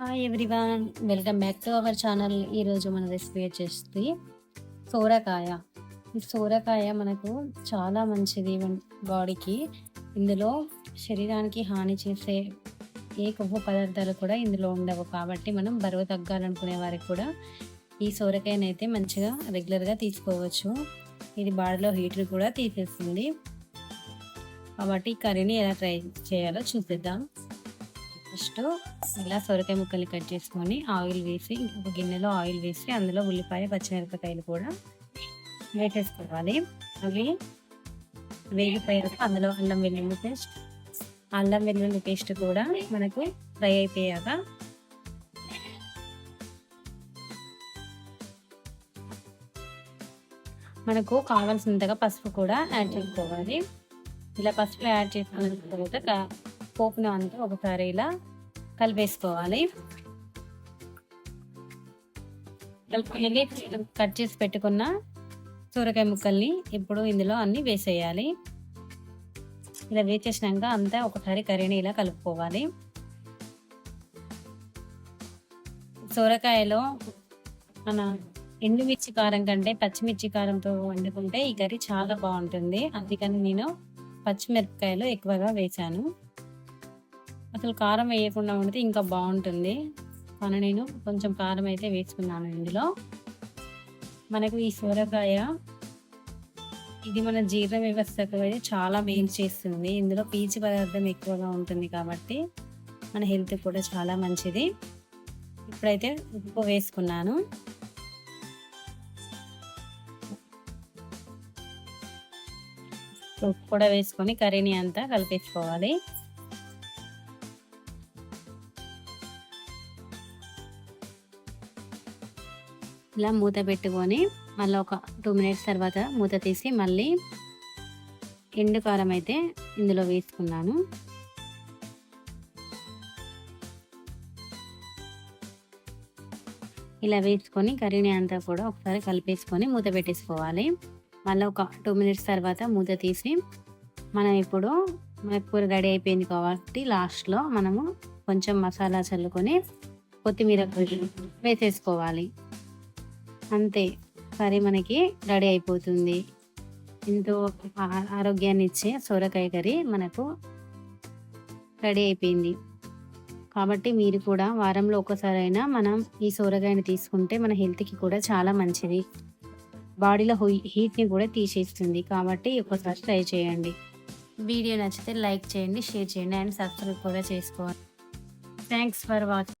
Hi everyone welcome back to our channel ఈరోజు మన recipe వచ్చేసి సోరకాయ. ఈ సోరకాయ మనకు చాలా మంచిది బాడీకి ఇందులో శరీరానికి హాని చేసే ఏ కొవ్వు పదార్థాలు కూడా ఇందులో ఉండవు. కాబట్టి మనం బరువు తగ్గాలనుకునే వారికి కూడా ఈ సోరకాయనైతే మంచిగా రెగ్యులర్గా తీసుకోవచ్చు. ఇది బాడీలో హీట్ని కూడా తీసేస్తుంది. కాబట్టి ఈ కర్రీని ఎలా ట్రై చేయాలో చూపిద్దాం ఫస్ట్ ఇలా సొరకాయ ముక్కలు కట్ చేసుకొని ఆయిల్ వేసి ఇంకొక గిన్నెలో ఆయిల్ వేసి అందులో ఉల్లిపాయ పచ్చిమిరపకాయలు కూడా వేసేసుకోవాలి. అవి వేగిపోయాక అందులో అల్లం వెల్లుల్లి పేస్ట్ అల్లం వెల్లుల్లి పేస్ట్ కూడా మనకు ఫ్రై అయిపోయాక మనకు కావాల్సినంతగా పసుపు కూడా యాడ్ చేసుకోవాలి. ఇలా పసుపు యాడ్ చేసుకున్న తర్వాత పోపును అంతా ఒకసారి ఇలా కలిపేసుకోవాలి. కలుపుకొని కట్ చేసి పెట్టుకున్న సూరకాయ ముక్కల్ని ఇప్పుడు ఇందులో అన్ని వేసేయాలి. ఇలా వేసేసినాక అంతా ఒకసారి కర్రీని ఇలా కలుపుకోవాలి. సూరకాయలో మన ఎండుమిర్చి కారం కంటే పచ్చిమిర్చి కారంతో వండుకుంటే ఈ కర్రీ చాలా బాగుంటుంది. అందుకని నేను పచ్చిమిరపకాయలు ఎక్కువగా వేశాను. అసలు కారం వేయకుండా ఉంటే ఇంకా బాగుంటుంది. కానీ నేను కొంచెం కారం అయితే వేసుకున్నాను ఇందులో. మనకు ఈ సొరకాయ ఇది మన జీర్ణ వ్యవస్థకు అయితే చాలా మేలు చేస్తుంది. ఇందులో పీచు పదార్థం ఎక్కువగా ఉంటుంది కాబట్టి మన హెల్త్ కూడా చాలా మంచిది. ఇప్పుడైతే ఉప్పు వేసుకున్నాను. ఉప్పు కూడా వేసుకొని కర్రీని అంతా కలిపేసుకోవాలి. ఇలా మూత పెట్టుకొని మళ్ళీ ఒక టూ మినిట్స్ తర్వాత మూత తీసి మళ్ళీ ఎండు కారం అయితే ఇందులో వేసుకున్నాను. ఇలా వేసుకొని కర్రీని అంతా కూడా ఒకసారి కలిపేసుకొని మూత పెట్టేసుకోవాలి. మళ్ళీ ఒక టూ మినిట్స్ తర్వాత మూత తీసి మనం ఇప్పుడు మన కూర రెడీ అయిపోయింది కాబట్టి లాస్ట్లో మనము కొంచెం మసాలా చల్లుకొని కొత్తిమీర వేసేసుకోవాలి. అంతే. కర్రీ మనకి రెడీ అయిపోతుంది. ఎంతో ఆరోగ్యాన్ని ఇచ్చే సొరకాయ కర్రీ మనకు రెడీ అయిపోయింది. కాబట్టి మీరు కూడా వారంలో ఒక్కసారైనా మనం ఈ సొరకాయని తీసుకుంటే మన హెల్త్కి కూడా చాలా మంచిది. బాడీలో హీట్ని కూడా తీసేస్తుంది. కాబట్టి ఒకసారి ట్రై చేయండి. వీడియో నచ్చితే లైక్ చేయండి షేర్ చేయండి అండ్ సబ్స్క్రైబ్ కూడా చేసుకోవాలి థ్యాంక్స్ ఫర్ వాచింగ్